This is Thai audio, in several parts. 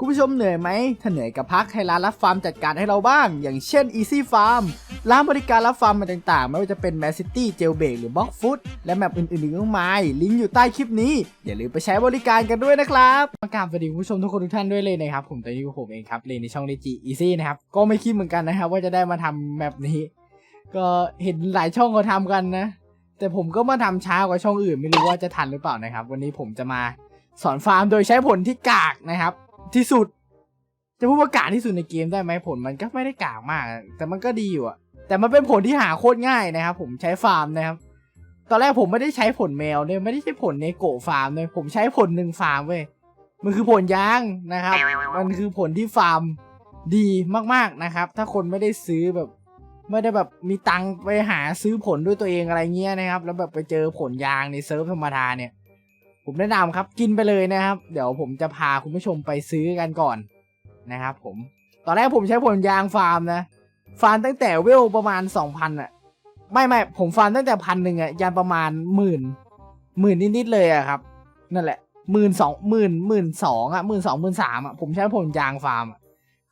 คุณผู้ชมเหนื่อยไหมถ้าเหนื่อยกับพักให้ร้านรับฟาร์มจัดการให้เราบ้าง อย่างเช่น Easy Farm ร้านบริการรับฟาร์มมาต่างๆ ไม่ว่าจะเป็น m a City j a i l b r a k หรือ Box Food และแมปอื่นๆอีกมากมาย ลิงก์อยู่ใต้คลิปนี้ อย่าลืมไปใช้บริการกันด้วยนะครับมากราบสวัสดีคุณผู้ชมทุกคนทุกท่านด้วยเลยนะครับ ผมตอนนี้กับผมเองครับเรนในช่อง d ี Easy นะครับ ก็ไม่คิดเหมือนกันนะครับ ว่าจะได้มาทำแมปนี้ ก็เห็นหลายช่องเขาทำกันนะ แต่ผมก็มาทำช้ากว่าช่องอื่น ไม่รู้ว่าจะทันหรือเปล่านะครับ วันนี้ผมจะมาสอนฟาร์มโดยใช้ผลที่กากนะครับ ที่สุด จะพูดว่ากากที่สุดในเกมได้ไหมผลมันก็ไม่ได้กากมาก แต่มันก็ดีอยู่อะแต่มันเป็นผลที่หาโคตรง่ายนะครับ ผมใช้ฟาร์มนะครับ ตอนแรกผมไม่ได้ใช้ผลแมวเนี่ยไม่ได้ใช้ผลในโกฟาร์มเลยผมใช้ผลหนึ่งฟาร์มเว้ยมันคือผลยางนะครับ มันคือผลที่ฟาร์มดีมากๆนะครับ ถ้าคนไม่ได้ซื้อแบบไม่ได้แบบมีตังไปหาซื้อผลด้วยตัวเองอะไรเงี้ยนะครับ แล้วแบบไปเจอผลยางในเซิร์ฟธรรมดาเนี่ย ผมแนะนำครับกินไปเลยนะครับ เดี๋ยวผมจะพาคุณผู้ชมไปซื้อกันก่อนนะครับ ผม ตอนแรกผมใช้ผลยางฟาร์มนะ ฟาร์มตั้งแต่เวลประมาณสองพันอะไม่ไม่ผมฟาร์มตั้งแต่พันหนึ่งอะยันประมาณหมื่นหมื่นนิดๆเลยอะครับ นั่นแหละหมื่นสองหมื่นหมื่นสองอะหมื่นสองหมื่นสามอะผมใช้ผลยางฟาร์ม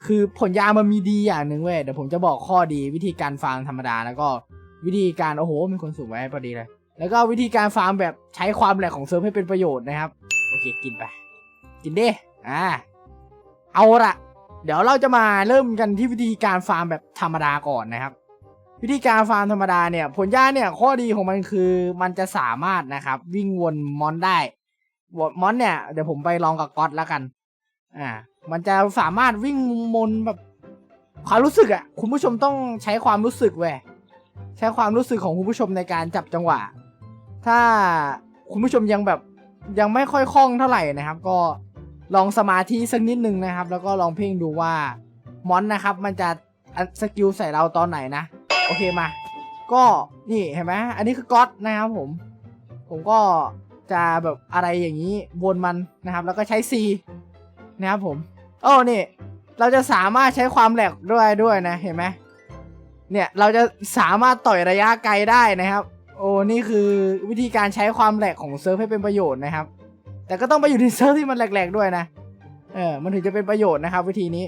คือผลยางมันมีดีอย่างหนึ่งเว้ยเดี๋ยวผมจะบอกข้อดีวิธีการฟาร์มธรรมดาแล้วก็วิธีการโอ้โหมีคนสูงไว้พอดีเลย แล้วก็วิธีการฟาร์มแบบใช้ความแหลกของเซิร์ฟให้เป็นประโยชน์นะครับ โอเคกินไป กินดิอ่าเอาละเดี๋ยวเราจะมาเริ่มกันที่วิธีการฟาร์มแบบธรรมดาก่อนนะครับ วิธีการฟาร์มธรรมดาเนี่ย ผลย่าเนี่ยข้อดีของมันคือมันจะสามารถนะครับ วิ่งวนมอนได้วนมอนเนี่ยเดี๋ยวผมไปลองกับก๊อตแล้วกัน อ่า มันจะสามารถวิ่งมนแบบความรู้สึกอะคุณผู้ชมต้องใช้ความรู้สึกเว้ยใช้ความรู้สึกของคุณผู้ชมในการจับจังหวะ ถ้าคุณผู้ชมยังแบบยังไม่ค่อยคล่องเท่าไหร่นะครับ ก็ลองสมาธิสักนิดนึงนะครับ แล้วก็ลองเพ่งดูว่ามอนนะครับ มันจะสกิลใส่เราตอนไหนนะ โอเคมา ก็นี่เห็นไหมอันนี้คือก๊อตนะครับผม ผมก็จะแบบอะไรอย่างนี้วนมันนะครับ แล้วก็ใช้ C นะครับผมโอ้นี่ เราจะสามารถใช้ความแหลกด้วยด้วยนะ เห็นไหมเนี่ยเราจะสามารถต่อยระยะไกลได้นะครับ โอ้นี่คือวิธีการใช้ความแหลกของเซิร์ฟให้เป็นประโยชน์นะครับ แต่ก็ต้องไปอยู่ในเซิร์ฟที่มันแหลกๆด้วยนะเออมันถึงจะเป็นประโยชน์นะครับ วิธีนี้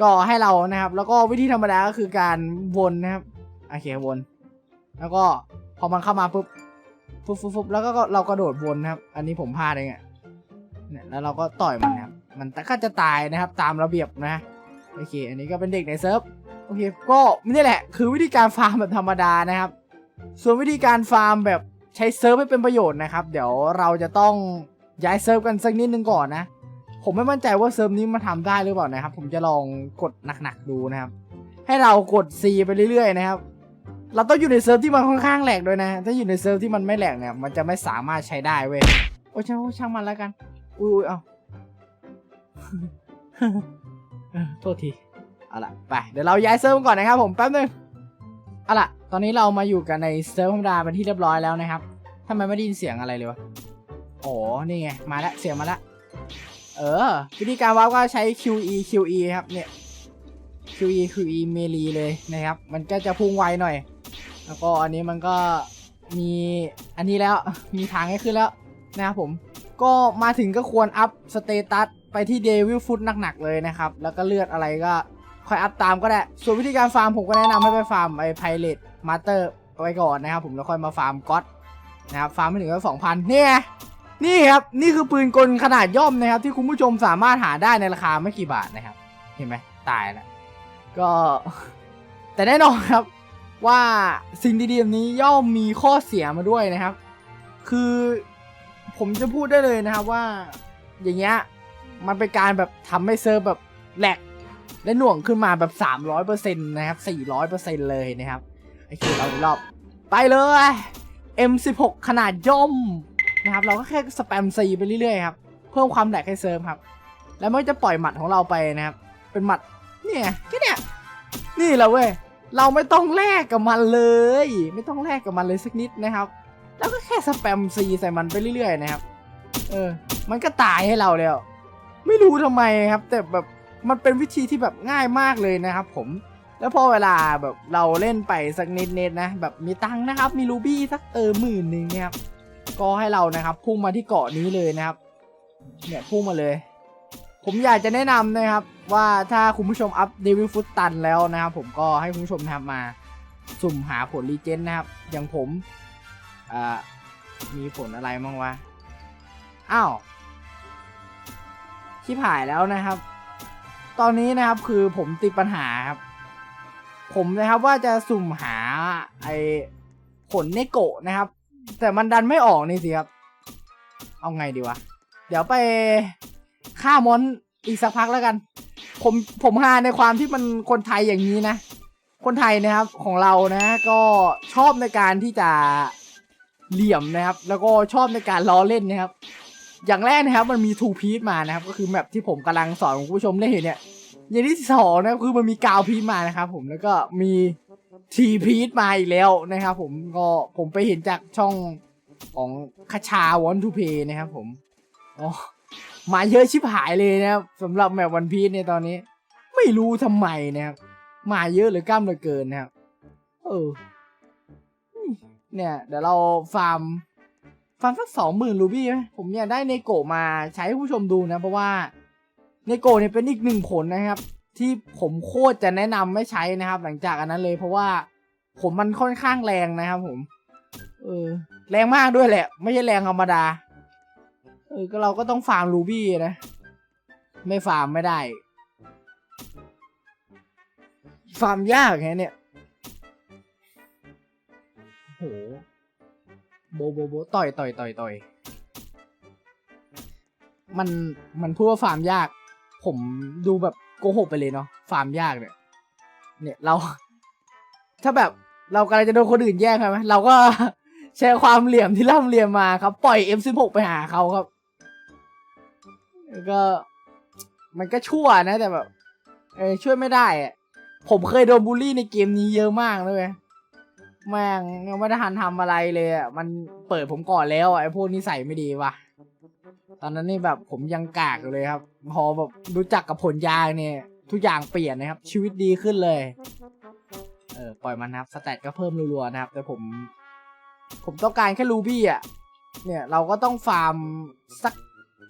ก็ให้เรานะครับ แล้วก็วิธีธรรมดาก็คือการวนนะครับโอเควน แล้วก็พอมันเข้ามาปุ๊บปุ๊บปุ๊บปุ๊บแล้วก็เรากระโดดวนนะครับ อันนี้ผมพลาดเองอะเนี่ยแล้วเราก็ต่อยมันนะครับ มันก็จะตายนะครับ ตามระเบียบนะโอเค อันนี้ก็เป็นเด็กในเซิร์ฟโอเคก็นี่แหละ คือวิธีการฟาร์มแบบธรรมดานะครับ ส่วนวิธีการฟาร์มแบบใช้เซิร์ฟให้เป็นประโยชน์นะครับ เดี๋ยวเราจะต้องย้ายเซิร์ฟกันสักนิดนึงก่อนนะ ผมไม่มั่นใจว่าเซิร์ฟนี้มาทำได้หรือเปล่านะครับ ผมจะลองกดหนักๆดูนะครับ ให้เรากด C ไปเรื่อยๆนะครับ เราต้องอยู่ในเซิร์ฟที่มันค่อนข้างแหลกด้วยนะ ถ้าอยู่ในเซิร์ฟที่มันไม่แหลกเนี่ย มันจะไม่สามารถใช้ได้เว้ย โอ้ช่างช่างมันแล้วกัน อุ้ยเอาเออโทษที เอาล่ะ ไป เดี๋ยวเราย้ายเซิร์ฟก่อนนะครับผมแป๊บนึง เอาล่ะ อนนี้เรามาอยู่กันในเซิร์ฟธรรมดาเป็นที่เรียบร้อยแล้วนะครับทำไมไม่ได้ยินเสียงอะไรเลยวะโอ้นี่ไง มาแล้วเสียงมาแล้วเออ วิธีการวาร์ปก็ใช้ QE QE ครับเนี่ย QE QE เมลีเลยนะครับ มันก็จะพุ่งไวหน่อย แล้วก็อันนี้มันก็มีอันนี้แล้วมีทางให้ขึ้นแล้วนะครับผม ก็มาถึงก็ควรอัพสเตตัสไปที่เดวิลฟุตหนักๆเลยนะครับ แล้วก็เลือดอะไรก็ คอยอัพตามก็ได้ ส่วนวิธีการฟาร์มผมก็แนะนำให้ไปฟาร์มไอ้ไพเรตมาสเตอร์ไว้ก่อนนะครับ ผมแล้วค่อยมาฟาร์มก็อตนะครับฟาร์มไม่ถึงก็สองพันนี่ไงนี่ครับนี่คือปืนกลขนาดย่อมนะครับ ที่คุณผู้ชมสามารถหาได้ในราคาไม่กี่บาทนะครับ เห็นไหมตายแล้วก็แต่แน่นอนครับว่าสิ่งดีๆแบบนี้ย่อมมีข้อเสียมาด้วยนะครับ คือผมจะพูดได้เลยนะครับว่าอย่างเงี้ยมันเป็นการแบบทำให้เซิร์ฟแบบแหลก และหน่วงขึ้นมาแบบ 300%นะครับ 400%เลยนะครับ โอเค เราอีกรอบ ไปเลย M16 ขนาดย่อมนะครับ เราก็แค่สแปมซีไปเรื่อยๆครับ เพิ่มความแหลกให้เซิร์ฟครับ แล้วมันจะปล่อยหมัดของเราไปนะครับ เป็นหมัด เนี่ยแค่เนี่ยนี่แหละเว้ย เราไม่ต้องแลกกับมันเลย ไม่ต้องแลกกับมันเลยสักนิดนะครับ แล้วก็แค่สแปมซีใส่มันไปเรื่อยๆนะครับ เออ มันก็ตายให้เราแล้ว ไม่รู้ทำไมครับ แต่แบบ มันเป็นวิธีที่แบบง่ายมากเลยนะครับผมแล้วพอเวลาแบบเราเล่นไปสักนิดเน็ตๆนะแบบมีตังนะครับ มีรูบี้สักเออหมื่นหนึ่งเนี่ยครับก็ให้เรานะครับพุ่งมาที่เกาะนี้เลยนะครับ เนี่ยพุ่งมาเลย ผมอยากจะแนะนำนะครับ ว่าถ้าคุณผู้ชมอัพเดวิลฟุตตันแล้วนะครับ ผมก็ให้คุณผู้ชมนะครับมาสุ่มหาผลรีเจนนะครับ อย่างผมอ่ามีผลอะไรบ้างวะอ้าวชิบหายแล้วนะครับ ตอนนี้นะครับคือผมติดปัญหาครับ ผมนะครับว่าจะสุ่มหาไอผลเนโกะนะครับ แต่มันดันไม่ออกนี่สิครับ เอาไงดีวะ เดี๋ยวไปฆ่ามอนอีกสักพักแล้วกัน ผมผมฮาในความที่มันคนไทยอย่างนี้นะ คนไทยนะครับของเรานะ ก็ชอบในการที่จะเหลี่ยมนะครับ แล้วก็ชอบในการล้อเล่นนะครับ อย่างแรกนะครับมันมีทูพีซมานะครับ ก็คือแมปที่ผมกำลังสอนคุณผู้ชมเล่นอยู่เนี่ยอย่างที่สองนะครับคือมันมีกาวพีซมานะครับ ผมแล้วก็มีทีพีซมาอีกแล้วนะครับ ผมก็ผมไปเห็นจากช่องของคาชาวอนทูเพย์นะครับ ผมอ๋อมาเยอะชิบหายเลยนะครับสำหรับแมปวันพีซในตอนนี้ ไม่รู้ทำไมนะครับมาเยอะหรือกล้ามเหลือเกินนะครับเออเนี่ยเดี๋ยวเราฟาร์ม ฟาร์มสักสองหมื่นรูบี้ไหมผมเนี่ยได้เนโกะมาใช้ให้ผู้ชมดูนะ เพราะว่าเนโกะเนี่ยเป็นอีกหนึ่งผลนะครับ ที่ผมโคตรจะแนะนำไม่ใช้นะครับ หลังจากอันนั้นเลย เพราะว่าผมมันค่อนข้างแรงนะครับ ผม เออ แรงมากด้วยแหละ ไม่ใช่แรงธรรมดา เออ ก็เราก็ต้องฟาร์มรูบี้นะ ไม่ฟาร์มไม่ได้ ฟาร์มยากไงเนี่ยโห โบโบโบต่อยต่อยต่อยต่อยมันมันพูดว่าฟาร์มยาก ผมดูแบบโกหกไปเลยเนาะฟาร์มยากเนี่ยเนี่ยเรา ถ้าแบบเรากำลังจะโดนคนอื่นแย่งใช่ไหมเราก็ใช้ความเหลี่ยมที่ร่ำเรียนมาครับ ปล่อย M16 ไปหาเขาครับแล้วก็มันก็ชั่วนะแต่แบบเออช่วยไม่ได้อะผมเคยโดนบูลลี่ในเกมนี้เยอะมากเลย แม่งยังไม่ได้ทันทำอะไรเลยอะมันเปิดผมก่อนแล้วอะไอ้พวกนิสัยไม่ดีว่ะ ตอนนั้นนี่แบบผมยังกากอยู่เลยครับ พอแบบรู้จักกับผลยางเนี่ย ทุกอย่างเปลี่ยนนะครับ ชีวิตดีขึ้นเลย เออปล่อยมันนะครับสแตทก็เพิ่มรัวๆนะครับ แต่ผม ผมต้องการแค่รูบี้อะเนี่ยเราก็ต้องฟาร์มสัก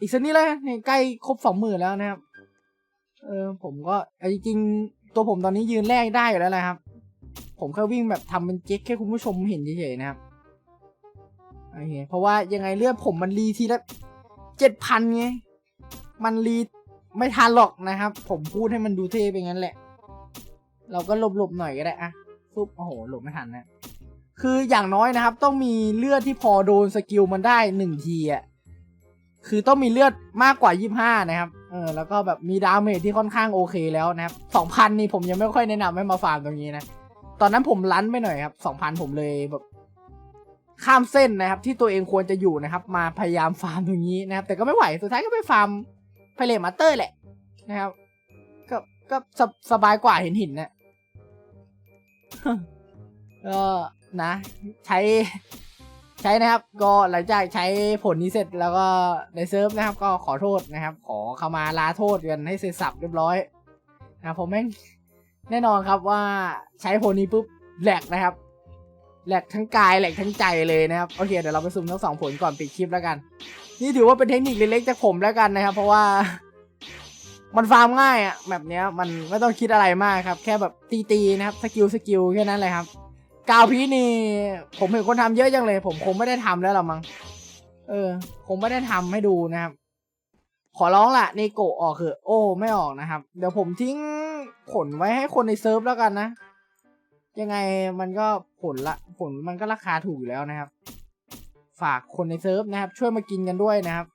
อีกสักนิดเลยเนี่ยใกล้ครบสองหมื่นแล้วนะครับ เออผมก็เอาจริงๆตัวผมตอนนี้ยืนแรกได้อยู่แล้วนะครับ ผมแค่วิ่งแบบทำเป็นเจ๊กแค่คุณผู้ชมเห็นเฉยๆนะครับโอเคเพราะว่ายังไงเลือดผมมันรีทีละเจ็ดพันไง มันรีไม่ทันหรอกนะครับ ผมพูดให้มันดูเท่ไปงั้นแหละ เราก็หลบๆหน่อยก็ได้อะปุ๊บโอ้โหหลบไม่ทันนะ คืออย่างน้อยนะครับ ต้องมีเลือดที่พอโดนสกิลมันได้หนึ่งทีอะคือต้องมีเลือดมากกว่า 25 นะครับ เออ แล้วก็แบบมีดาเมจที่ค่อนข้างโอเคแล้วนะครับ 2,000 นี่ผมยังไม่ค่อยแนะนำให้มาฟาร์มตรงนี้นะ ตอนนั้นผมลั้นไปหน่อยครับ2,000ผมเลยแบบข้ามเส้นนะครับ ที่ตัวเองควรจะอยู่นะครับ มาพยายามฟาร์มตรงนี้นะครับ แต่ก็ไม่ไหวสุดท้ายก็ไปฟาร์มไพเรมาเตอร์แหละนะครับ ก็ก็สบสบายกว่าเห็นหินนะก็นะ ใช้ใช้นะครับ ก็หลังจากใช้ผลนี้เสร็จแล้วก็ในเซิร์ฟนะครับ ก็ขอโทษนะครับ ขอเข้ามาลาโทษกันให้เสร็จสับเรียบร้อยนะผมแม่ง แน่นอนครับว่าใช้ผลนี้ปุ๊บแหลกนะครับแหลกทั้งกายแหลกทั้งใจเลยนะครับโอเคเดี๋ยวเราไปซุ่มทั้งสองผลก่อนปิดคลิปแล้วกัน นี่ถือว่าเป็นเทคนิคเล็กๆจากผมแล้วกันนะครับ เพราะว่า มันฟาร์มง่ายอะแบบเนี้ยมันไม่ต้องคิดอะไรมากครับ แค่แบบตีๆนะครับสกิลสกิลแค่นั้นเลยครับกาวพีนี่ ผมเห็นคนทำเยอะจังเลย ผมคงไม่ได้ทำแล้วหรอมั้งเออ คงไม่ได้ทำให้ดูนะครับ ขอร้องละเนโกะออกเถอะโอ้ ไม่ออกนะครับ เดี๋ยวผมทิ้ง ผลไว้ให้คนในเซิร์ฟแล้วกันนะ ยังไงมันก็ผลละผลมันก็ราคาถูกอยู่แล้วนะครับ ฝากคนในเซิร์ฟนะครับ ช่วยมากินกันด้วยนะครับ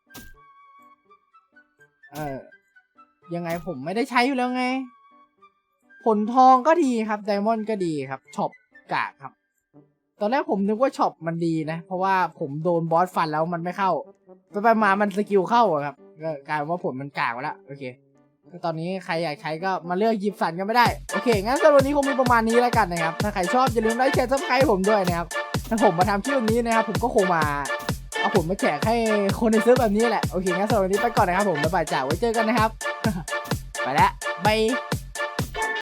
เออยังไงผมไม่ได้ใช้อยู่แล้วไง ผลทองก็ดีครับไดมอนด์ก็ดีครับช็อปกากครับ ตอนแรกผมนึกว่าช็อปมันดีนะ เพราะว่าผมโดนบอสฟันแล้วมันไม่เข้า ไปไปมามันสกิลเข้าครับก็กลายเป็นว่าผลมันกากไปแล้วโอเค ตอนนี้ใครอยากใช้ก็มาเลือกหยิบสันกันไม่ได้ โอเค งั้นสำหรับวันนี้คงมีประมาณนี้แล้วกันนะครับ ถ้าใครชอบอย่าลืมไลค์แชร์ซับสไครต์ผมด้วยนะครับ ถ้าผมมาทำคลิปแบบนี้นะครับ ผมก็คงมาเอาผมมาแจกให้คนในเซิร์ฟแบบนี้แหละ โอเค งั้นสำหรับวันนี้ไปก่อนนะครับผม บ๊ายบายจ้าไว้เจอกันนะครับ ไปแล้วบาย